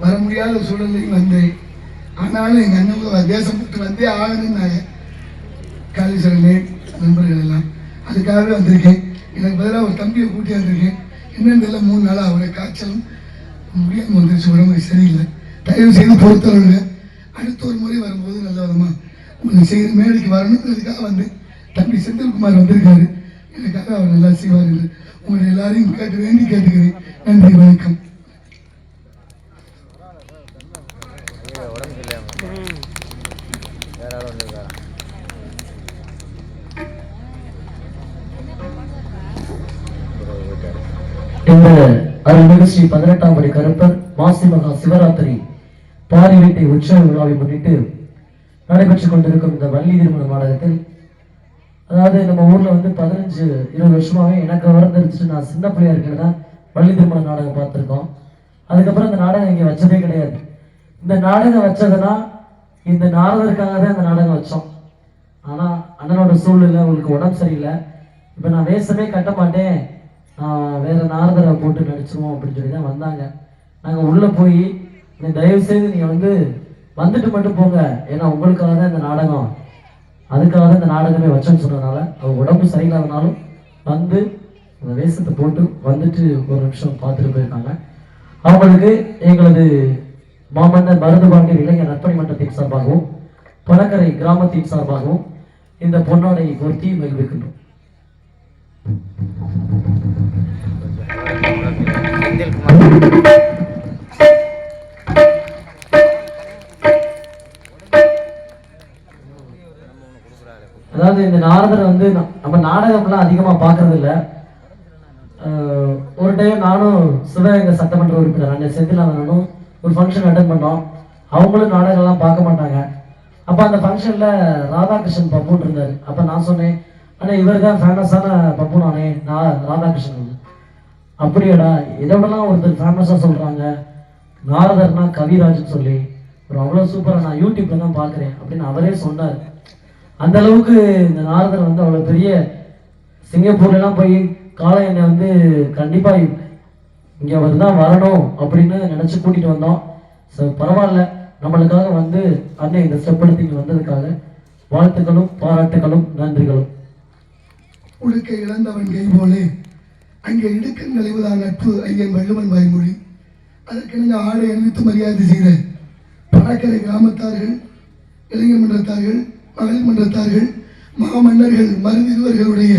வர முடியாத சூழ்நிலையும் வந்தேன் ஆனாலும் எங்கள் அண்ணன் தேசம் விட்டு வந்தே ஆகணும்னாங்க காளீஸ்வரனே நண்பர்கள் எல்லாம். அதுக்காகவே வந்திருக்கேன். எனக்கு பதிலாக ஒரு தம்பியை கூட்டி வந்திருக்கேன். என்னன்னு தெரியல மூணு நாளாக அவரை காய்ச்சலும் முடியாமல் வந்துருச்சு உடம்பு சரியில்லை. தயவு செய்து பொறுத்தவங்க அடுத்த ஒரு முறை வரும்போது நல்ல விதமாக உங்களுக்கு செய்கிற மேடைக்கு வரணுங்கிறதுக்காக வந்து தம்பி செந்தில்குமார் வந்திருக்காரு. எனக்காக அவர் நல்லா செய்வார் உங்களை எல்லாரையும் கேட்டு வேண்டி கேட்டுக்கிறேன். நன்றி வணக்கம். இந்த அருள்மிகு ஸ்ரீ பதினெட்டாம் படி கருப்பர் மாசி மகா சிவராத்திரி பாரி வீட்டை உற்சவ விழாவை முன்னிட்டு நடைபெற்றுக் கொண்டிருக்கும் இந்த வள்ளி திருமண நாடகத்தில் அதாவது நம்ம ஊர்ல வந்து பதினஞ்சு இருபது வருஷமாவே எனக்கு வளர்ந்துருச்சு நான் சின்ன பிள்ளையா இருக்கிறதா வள்ளி திருமண நாடகம் பார்த்துருக்கோம். அதுக்கப்புறம் இந்த நாடகம் இங்கே வச்சதே கிடையாது. இந்த நாடகம் வச்சதுன்னா இந்த நாரதருக்காக தான் இந்த நாடகம் வச்சோம். ஆனால் அண்ணனோட சூழ்நிலை உங்களுக்கு உடம்பு சரியில்லை. இப்போ நான் வேஷமே கட்ட மாட்டேன். வேறு நாரதரை போட்டு நடிச்சுவோம் அப்படின்னு சொல்லி தான் வந்தாங்க. நாங்கள் உள்ளே போய் நீ தயவு செய்து வந்து வந்துட்டு மட்டும் போங்க. ஏன்னா உங்களுக்காக தான் இந்த நாடகம் அதுக்காக தான் இந்த நாடகமே வச்சோன்னு சொன்னதுனால அவங்க உடம்பு சரியில்லாதனாலும் வந்து அந்த வேஷத்தை போட்டு வந்துட்டு ஒரு நிமிஷம் பார்த்துட்டு போயிருக்காங்க. அவங்களுக்கு எங்களது மாமன்னர் மருதுபாண்டியர் இளைஞர் நற்பணி மன்றத்தின் சார்பாகவும் பணக்கரை கிராமத்தின் சார்பாகவும் இந்த பொன்னாடையை பொருத்தி மகிழ்விக்கின்றோம். அதாவது வந்து நம்ம நாடகம்லாம் அதிகமாக பார்க்கறது இல்லை ஒரு டைம் நானும் சிவகங்கை சட்டமன்ற உறுப்பினர் அண்ணன் செந்திலானனும் ஒரு ஃபங்க்ஷன் அட்டன் பண்ணோம். அவங்களும் நாடகம்லாம் பார்க்க மாட்டாங்க. அப்போ அந்த ஃபங்க்ஷனில் ராதாகிருஷ்ணன் பப்புன் இருந்தார். அப்போ நான் சொன்னேன் அண்ணா இவர் தான் ஃபேமஸான பப்பு நானே நான் ராதாகிருஷ்ணன். அப்படியாடா இதோடலாம் ஒருத்தர் ஃபேமஸாக சொல்கிறாங்க நாரதர்னா கவிராஜ்னு சொல்லி. ஒரு அவ்வளோ சூப்பராக நான் யூடியூப்பில் தான் பார்க்குறேன். அப்படின்னு அவரே சொன்னார். அந்த அளவுக்கு இந்த நாரதர் வந்து அவ்வளோ பெரிய சிங்கப்பூர்லலாம் போய் கால என்னை வந்து கண்டிப்பாக இங்கே வந்து தான் வரணும் அப்படின்னு நினச்சி கூட்டிகிட்டு வந்தோம். ஸோ பரவாயில்ல. நம்மளுக்காக வந்து அண்ணன் இந்த ஸ்டெப் எடுத்து வந்ததுக்காக வாழ்த்துக்களும் பாராட்டுகளும் நன்றிகளும். உடுக்க இழந்தவன் கை போலே அங்கே இடுக்கன் நலிவதான் நட்பு ஐயன் வள்ளுவன் வாய்மொழி. அதற்கிணங்க ஆடை அணிவித்து மரியாதை செய்த பணக்கரை கிராமத்தார்கள் இளைஞர் மன்றத்தார்கள் மகளிர் மன்றத்தார்கள் மாமன்னர்கள் மருந்திருவர்களுடைய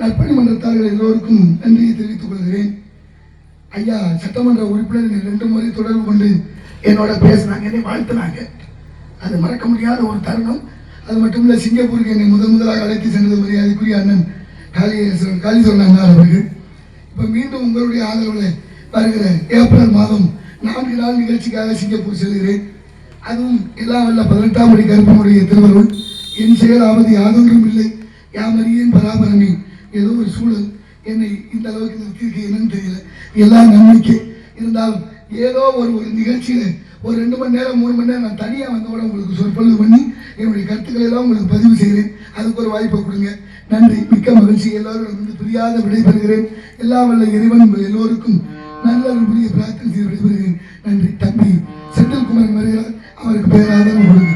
நற்பணி மன்றத்தார்கள் எல்லோருக்கும் நன்றியை தெரிவித்துக் கொள்கிறேன். ஐயா சட்டமன்ற உறுப்பினர் ரெண்டு முறை தொடர்பு கொண்டு என்னோட பேசினாங்க என்னை வாழ்த்தினாங்க. அது மறக்க முடியாத ஒரு தருணம். அது மட்டும் இல்லை சிங்கப்பூருக்கு என்னை முதன் முதலாக அழைத்து சென்றது மரியாதைக்குரிய அண்ணன் காளியேஸ்வரன் காளீஸ்வரன் அண்ணா அவர்கள். இப்போ மீண்டும் உங்களுடைய ஆதரவில் வருகிற ஏப்ரல் மாதம் நான்கு நாள் நிகழ்ச்சிக்காக சிங்கப்பூர் செல்கிறேன். அதுவும் எல்லாம் வல்ல பதினெட்டாம் படி கருப்பனுடைய திருவருள். என் செயலாவது யாதொன்றும் இல்லை. யாமறியேன் பராபரமே. ஏதோ ஒரு சூழல் என்னை இந்த அளவுக்கு நிறுத்தியிருக்கு என்னன்னு தெரியல. எல்லாம் நம்பிக்கை. இருந்தாலும் ஏதோ ஒரு ஒரு நிகழ்ச்சியில் ஒரு ரெண்டு மணி நேரம் மூணு மணி நேரம் நான் தனியாக வந்தோட உங்களுக்கு சொற்பொழிவு பண்ணி என்னுடைய கருத்துக்களை எல்லாம் உங்களுக்கு பதிவு செய்கிறேன். அதுக்கு ஒரு வாய்ப்பை கொடுங்க. நன்றி. மிக்க மகிழ்ச்சி. எல்லோரும் வந்து புரியாத விடைபெறுகிறேன். எல்லா வல்ல இறைவன் உங்கள் எல்லோருக்கும் நல்ல புரிய பிரார்த்தனை செய்து விடைபெறுகிறேன். நன்றி. தம்பி செந்தில்குமார் மறைகிறார் அவருக்கு பேராதரவு கொடுங்க